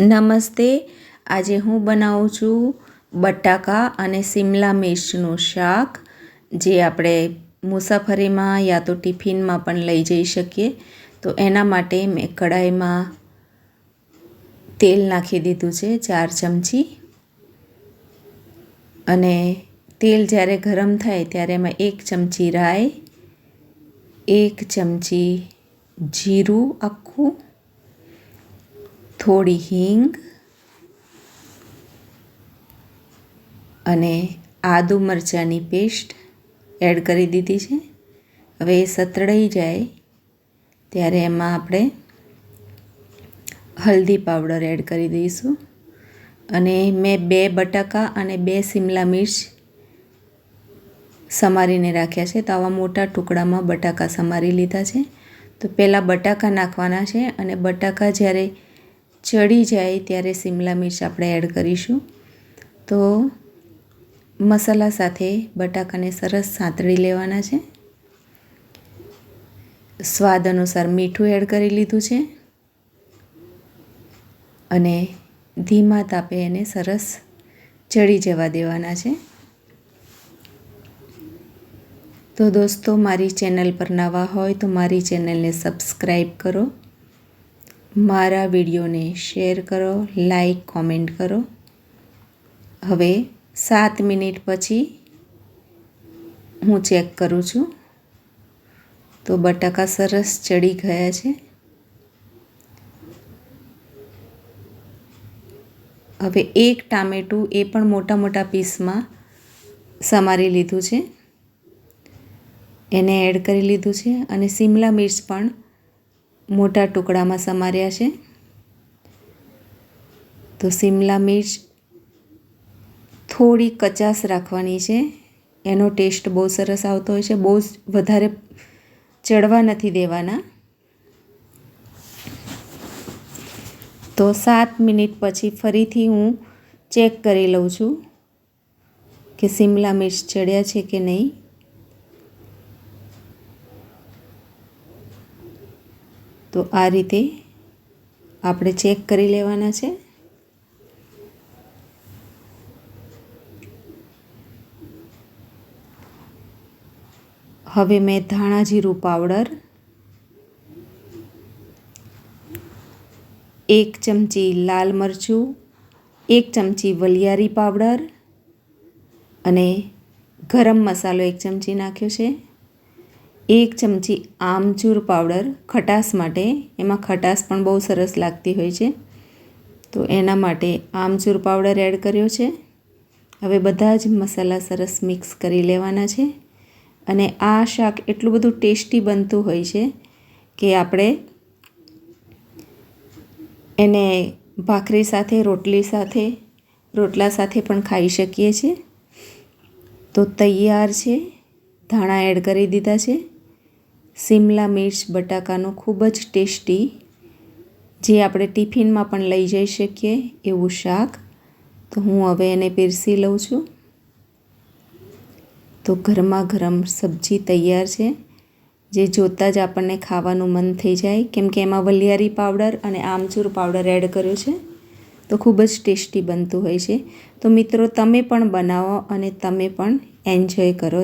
નમસ્તે. આજે હું બનાવું છું બટાકા અને સિમલા મિર્ચનું શાક, જે આપણે મુસાફરીમાં યા તો ટિફિનમાં પણ લઈ જઈ શકીએ. તો એના માટે મેં કઢાઈમાં તેલ નાખી દીધું છે, ચાર ચમચી. અને તેલ જ્યારે ગરમ થાય ત્યારે એમાં એક ચમચી રાઈ, એક ચમચી જીરું આખું થોડી હિંગ અને આદુ મરચાંની પેસ્ટ એડ કરી દીધી છે. હવે એ સતળાઈ જાય ત્યારે એમાં આપણે હલ્દી પાવડર એડ કરી દઈશું. અને મેં બે બટાકા અને બે સિમલા મિર્ચ સમારીને રાખ્યા છે. તો આવા મોટા ટુકડામાં બટાકા સમારી લીધા છે. તો પહેલાં બટાકા નાખવાના છે અને બટાકા જ્યારે ચડી જાય ત્યારે શિમલા મિર્ચ આપણે એડ કરીશું. તો મસાલા સાથે બટાકાને સરસ સાંતળી લેવાના છે. સ્વાદ અનુસાર મીઠું એડ કરી લીધું છે. અને ધીમા તાપે એને સરસ ચડી જવા દેવાના છે. તો દોસ્તો, મારી ચેનલ પર નવા હોય તો મારી ચેનલને સબસ્ક્રાઈબ કરો. મારા વિડીયોને શેર કરો, લાઈક, કોમેન્ટ કરો. હવે સાત મિનિટ પછી હું ચેક કરું છું. તો બટાકા સરસ ચડી ગયા છે. હવે એક ટામેટું એ પણ મોટા મોટા પીસમાં સમારી લીધું છે. એને એડ કરી લીધું છે અને શિમલા મિર્ચ પણ મોટા ટુકડામાં સમાર્યા છે. તો શિમલા મિર્ચ થોડી કચાશ રાખવાની છે. એનો ટેસ્ટ બહુ સરસ આવતો હોય છે. બહુ જ વધારે ચડવા નથી દેવાના. તો સાત મિનિટ પછી ફરીથી હું ચેક કરી લઉં છું કે શિમલા મિર્ચ ચડ્યા છે કે નહીં. તો આ રીતે આપણે ચેક કરી લેવાના છે. હવે મેં ધાણા જીરું પાવડર, એક ચમચી લાલ મરચું, એક ચમચી વલિયારી પાવડર અને ગરમ મસાલો એક ચમચી નાખ્યો છે. એક ચમચી આમચૂર પાવડર ખટાશ માટે. એમાં ખટાશ પણ બહુ સરસ લાગતી હોય છે. તો એના માટે આમચૂર પાવડર એડ કર્યો છે. હવે બધા જ મસાલા સરસ મિક્સ કરી લેવાના છે. અને આ શાક એટલું બધું ટેસ્ટી બનતું હોય છે કે આપણે એને ભાખરી સાથે, રોટલી સાથે, રોટલા સાથે પણ ખાઈ શકીએ છીએ. તો તૈયાર છે. ધાણા એડ કરી દીધા છે. શિમલા મિર્ચ બટાકાનું ખૂબ જ ટેસ્ટી, જે આપણે ટિફિનમાં પણ લઈ જઈ શકીએ એવું શાક. તો હું હવે એને પીરસી લઉં છું. તો ગરમા ગરમ સબ્જી તૈયાર છે, જે જોતાં જ આપણને ખાવાનું મન થઈ જાય. કેમ કે એમાં વલિયારી પાવડર અને આમચૂર પાવડર એડ કર્યો છે. તો ખૂબ જ ટેસ્ટી બનતું હોય છે. તો મિત્રો, તમે પણ બનાવો અને તમે પણ એન્જોય કરો.